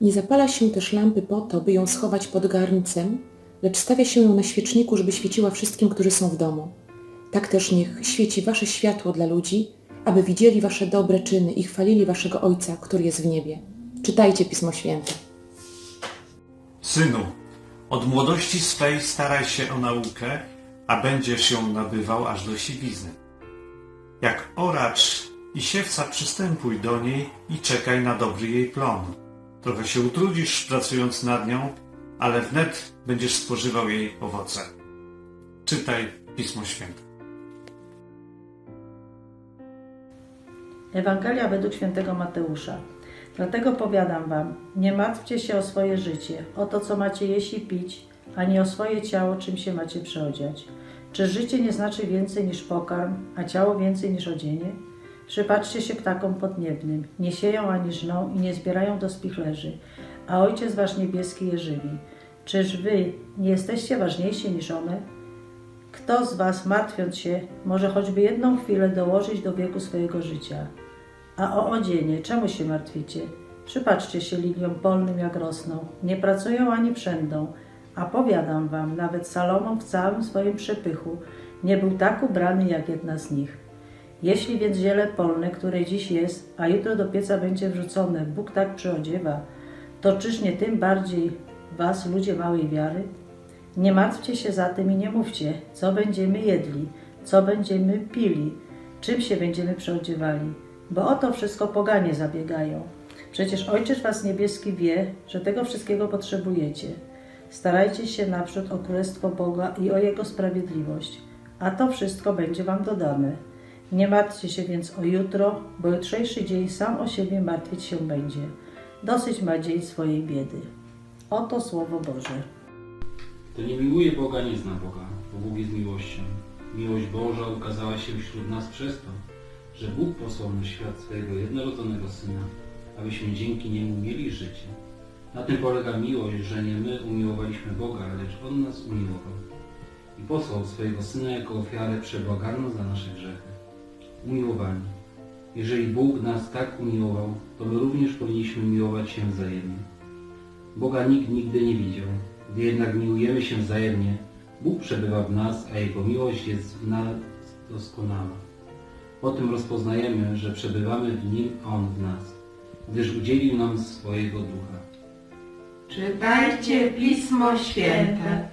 Nie zapala się też lampy po to, by ją schować pod garncem, lecz stawia się ją na świeczniku, żeby świeciła wszystkim, którzy są w domu. Tak też niech świeci wasze światło dla ludzi, aby widzieli wasze dobre czyny i chwalili waszego Ojca, który jest w niebie. Czytajcie Pismo Święte. Synu, od młodości swej staraj się o naukę, a będziesz ją nabywał aż do siwizny. Jak oracz i siewca przystępuj do niej i czekaj na dobry jej plon. Trochę się utrudzisz pracując nad nią, ale wnet będziesz spożywał jej owoce. Czytaj Pismo Święte. Ewangelia według świętego Mateusza. Dlatego powiadam wam, nie martwcie się o swoje życie, o to, co macie jeść i pić, ani o swoje ciało, czym się macie przeodziać. Czy życie nie znaczy więcej niż pokarm, a ciało więcej niż odzienie? Przypatrzcie się ptakom podniebnym. Nie sieją ani żną i nie zbierają do spichlerzy, a Ojciec Wasz Niebieski je żywi. Czyż Wy nie jesteście ważniejsi niż one? Kto z Was, martwiąc się, może choćby jedną chwilę dołożyć do wieku swojego życia? A o odzienie, czemu się martwicie? Przypatrzcie się liliom polnym, jak rosną. Nie pracują ani przędą. A powiadam wam, nawet Salomon w całym swoim przepychu nie był tak ubrany jak jedna z nich. Jeśli więc ziele polne, które dziś jest, a jutro do pieca będzie wrzucone, Bóg tak przyodziewa, to czyż nie tym bardziej was, ludzie małej wiary? Nie martwcie się zatem i nie mówcie, co będziemy jedli, co będziemy pili, czym się będziemy przeodziewali, bo o to wszystko poganie zabiegają. Przecież Ojciec Was Niebieski wie, że tego wszystkiego potrzebujecie. Starajcie się naprzód o Królestwo Boga i o Jego sprawiedliwość, a to wszystko będzie Wam dodane. Nie martwcie się więc o jutro, bo jutrzejszy dzień sam o siebie martwić się będzie. Dosyć ma dzień swojej biedy. Oto Słowo Boże. Kto nie miłuje Boga, nie zna Boga, bo Bóg jest miłością. Miłość Boża ukazała się wśród nas przez to, że Bóg posłał na świat swojego jednorodzonego Syna, abyśmy dzięki Niemu mieli życie. Na tym polega miłość, że nie my umiłowaliśmy Boga, lecz On nas umiłował i posłał swojego Syna jako ofiarę przebłagalną za nasze grzechy. Umiłowani. Jeżeli Bóg nas tak umiłował, to my również powinniśmy miłować się wzajemnie. Boga nikt nigdy nie widział. Gdy jednak miłujemy się wzajemnie, Bóg przebywa w nas, a Jego miłość jest w nas doskonała. Po tym rozpoznajemy, że przebywamy w Nim, a On w nas, gdyż udzielił nam swojego Ducha. Czytajcie Pismo Święte.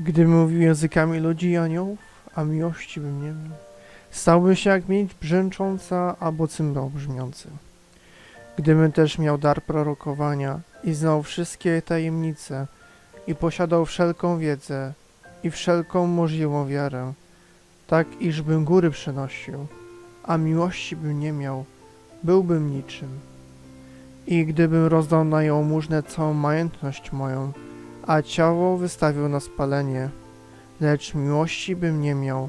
Gdy mówił językami ludzi i aniołów, a miłości bym nie miał, stałby się jak miedź brzęcząca albo cymbał brzmiący. Gdybym też miał dar prorokowania i znał wszystkie tajemnice i posiadał wszelką wiedzę i wszelką możliwą wiarę, tak iżbym góry przenosił, a miłości bym nie miał, byłbym niczym. I gdybym rozdał na jałmużnę całą majątność moją, a ciało wystawił na spalenie, lecz miłości bym nie miał,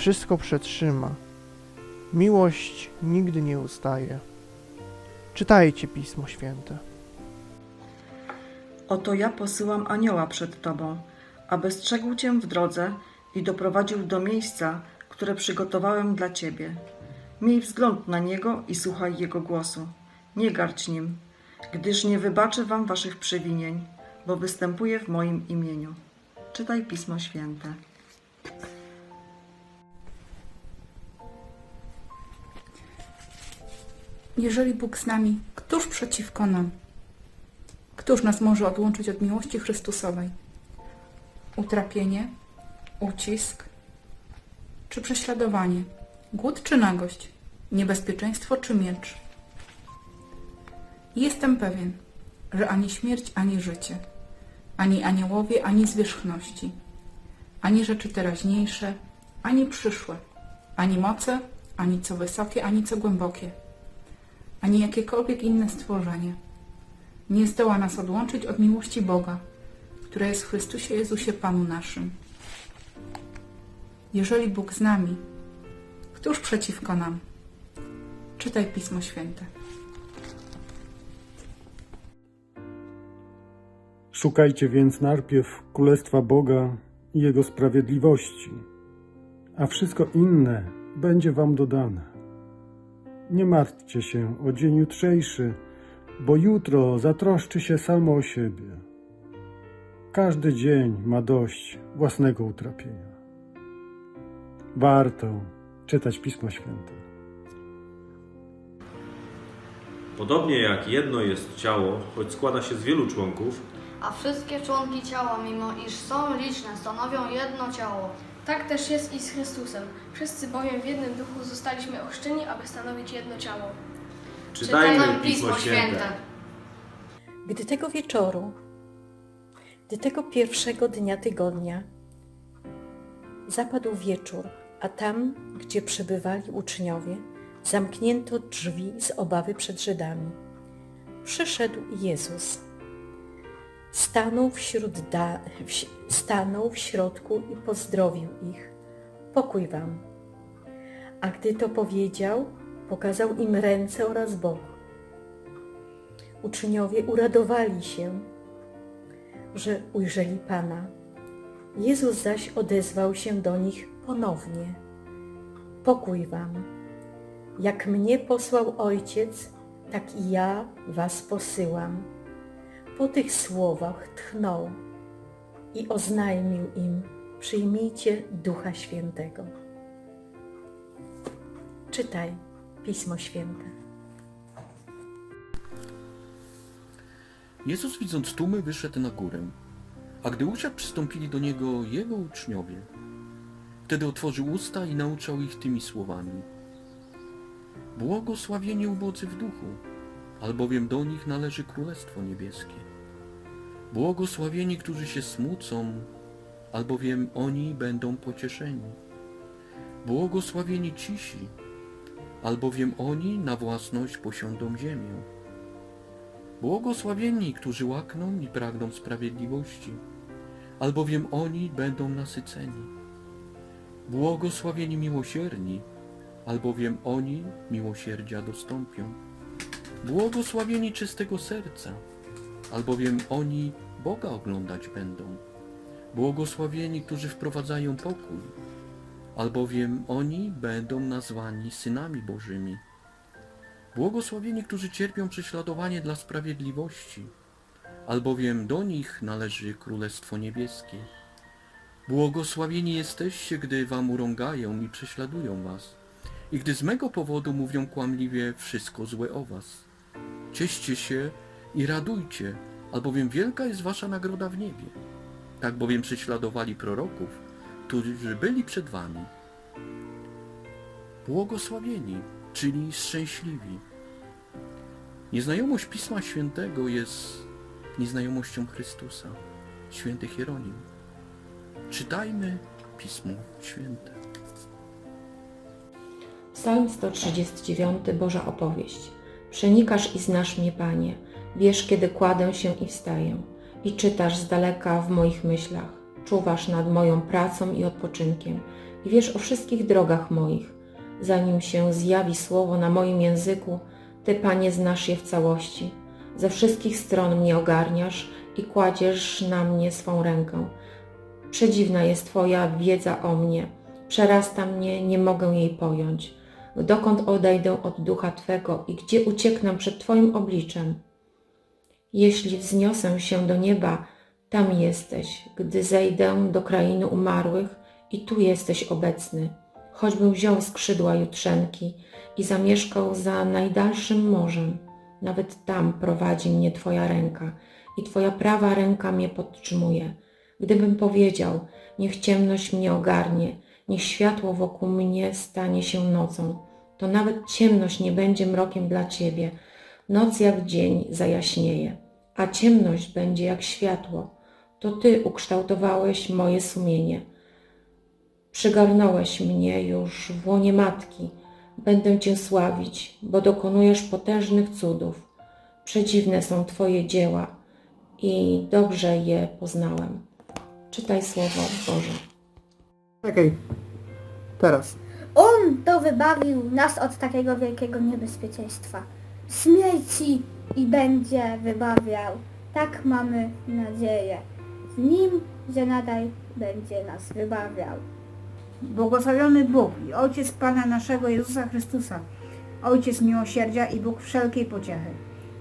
wszystko przetrzyma. Miłość nigdy nie ustaje. Czytajcie Pismo Święte. Oto ja posyłam anioła przed Tobą, aby strzegł Cię w drodze i doprowadził do miejsca, które przygotowałem dla Ciebie. Miej wzgląd na niego i słuchaj jego głosu. Nie garć nim, gdyż nie wybaczę Wam Waszych przewinień, bo występuję w moim imieniu. Czytaj Pismo Święte. Jeżeli Bóg z nami, któż przeciwko nam? Któż nas może odłączyć od miłości Chrystusowej? Utrapienie, ucisk czy prześladowanie, głód czy nagość, niebezpieczeństwo czy miecz? Jestem pewien, że ani śmierć, ani życie, ani aniołowie, ani zwierzchności, ani rzeczy teraźniejsze, ani przyszłe, ani moce, ani co wysokie, ani co głębokie, ani jakiekolwiek inne stworzenie, nie zdoła nas odłączyć od miłości Boga, która jest w Chrystusie Jezusie Panu naszym. Jeżeli Bóg z nami, któż przeciwko nam? Czytaj Pismo Święte. Szukajcie więc najpierw Królestwa Boga i Jego sprawiedliwości, a wszystko inne będzie wam dodane. Nie martwcie się o dzień jutrzejszy, bo jutro zatroszczy się samo o siebie. Każdy dzień ma dość własnego utrapienia. Warto czytać Pismo Święte. Podobnie jak jedno jest ciało, choć składa się z wielu członków, a wszystkie członki ciała, mimo iż są liczne, stanowią jedno ciało. Tak też jest i z Chrystusem. Wszyscy bowiem w jednym duchu zostaliśmy ochrzczeni, aby stanowić jedno ciało. czytajmy Pismo Święte. Gdy tego wieczoru, gdy tego pierwszego dnia tygodnia zapadł wieczór, a tam, gdzie przebywali uczniowie, zamknięto drzwi z obawy przed Żydami. Przyszedł Jezus. Stanął wśród da, w, stanął w środku i pozdrowił ich. Pokój wam. A gdy to powiedział, pokazał im ręce oraz bok. Uczniowie uradowali się, że ujrzeli Pana. Jezus zaś odezwał się do nich ponownie. Pokój wam. Jak mnie posłał Ojciec, tak i ja was posyłam. Po tych słowach tchnął i oznajmił im, przyjmijcie Ducha Świętego. Czytaj Pismo Święte. Jezus widząc tłumy wyszedł na górę, a gdy usiadł przystąpili do Niego Jego uczniowie. Wtedy otworzył usta i nauczał ich tymi słowami. Błogosławieni ubodzy w duchu, albowiem do nich należy Królestwo Niebieskie. Błogosławieni, którzy się smucą, albowiem oni będą pocieszeni. Błogosławieni cisi, albowiem oni na własność posiądą ziemię. Błogosławieni, którzy łakną i pragną sprawiedliwości, albowiem oni będą nasyceni. Błogosławieni miłosierni, albowiem oni miłosierdzia dostąpią. Błogosławieni czystego serca, albowiem oni Boga oglądać będą. Błogosławieni, którzy wprowadzają pokój, albowiem oni będą nazwani synami Bożymi. Błogosławieni, którzy cierpią prześladowanie dla sprawiedliwości, albowiem do nich należy Królestwo Niebieskie. Błogosławieni jesteście, gdy wam urągają i prześladują was, i gdy z mego powodu mówią kłamliwie wszystko złe o was. Cieszcie się i radujcie, albowiem wielka jest wasza nagroda w niebie. Tak bowiem prześladowali proroków, którzy byli przed wami. Błogosławieni, czyli szczęśliwi. Nieznajomość Pisma Świętego jest nieznajomością Chrystusa, święty Hieronim. Czytajmy Pismo Święte. Psalm 139, Boża opowieść. Przenikasz i znasz mnie, Panie. Wiesz, kiedy kładę się i wstaję. I czytasz z daleka w moich myślach. Czuwasz nad moją pracą i odpoczynkiem. I wiesz o wszystkich drogach moich. Zanim się zjawi słowo na moim języku, Ty, Panie, znasz je w całości. Ze wszystkich stron mnie ogarniasz i kładziesz na mnie swą rękę. Przedziwna jest Twoja wiedza o mnie. Przerasta mnie, nie mogę jej pojąć. Dokąd odejdę od ducha Twego i gdzie ucieknę przed Twoim obliczem? Jeśli wzniosę się do nieba, tam jesteś. Gdy zejdę do krainy umarłych i tu jesteś obecny. Choćbym wziął skrzydła jutrzenki i zamieszkał za najdalszym morzem, nawet tam prowadzi mnie Twoja ręka i Twoja prawa ręka mnie podtrzymuje. Gdybym powiedział, niech ciemność mnie ogarnie, niech światło wokół mnie stanie się nocą, to nawet ciemność nie będzie mrokiem dla Ciebie. Noc jak dzień zajaśnieje, a ciemność będzie jak światło. To Ty ukształtowałeś moje sumienie. Przygarnąłeś mnie już w łonie matki. Będę Cię sławić, bo dokonujesz potężnych cudów. Przedziwne są Twoje dzieła i dobrze je poznałem. Czytaj Słowo Boże. Czekaj. Teraz. On to wybawił nas od takiego wielkiego niebezpieczeństwa. Śmierci i będzie wybawiał. Tak mamy nadzieję. W nim, że nadal będzie nas wybawiał. Błogosławiony Bóg i Ojciec Pana naszego Jezusa Chrystusa, Ojciec miłosierdzia i Bóg wszelkiej pociechy.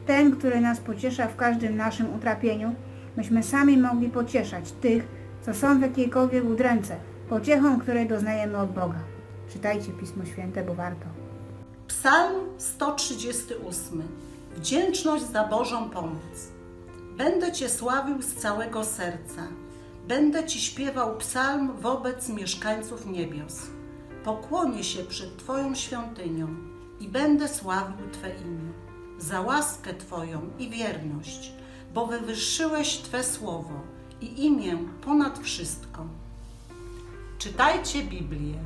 Ten, który nas pociesza w każdym naszym utrapieniu, myśmy sami mogli pocieszać tych, co są w jakiejkolwiek udręce, pociechą, której doznajemy od Boga. Czytajcie Pismo Święte, bo warto. Psalm 138. Wdzięczność za Bożą pomoc. Będę Cię sławił z całego serca. Będę Ci śpiewał psalm wobec mieszkańców niebios. Pokłonię się przed Twoją świątynią i będę sławił Twe imię. Za łaskę Twoją i wierność, bo wywyższyłeś Twe słowo i imię ponad wszystko. Czytajcie Biblię.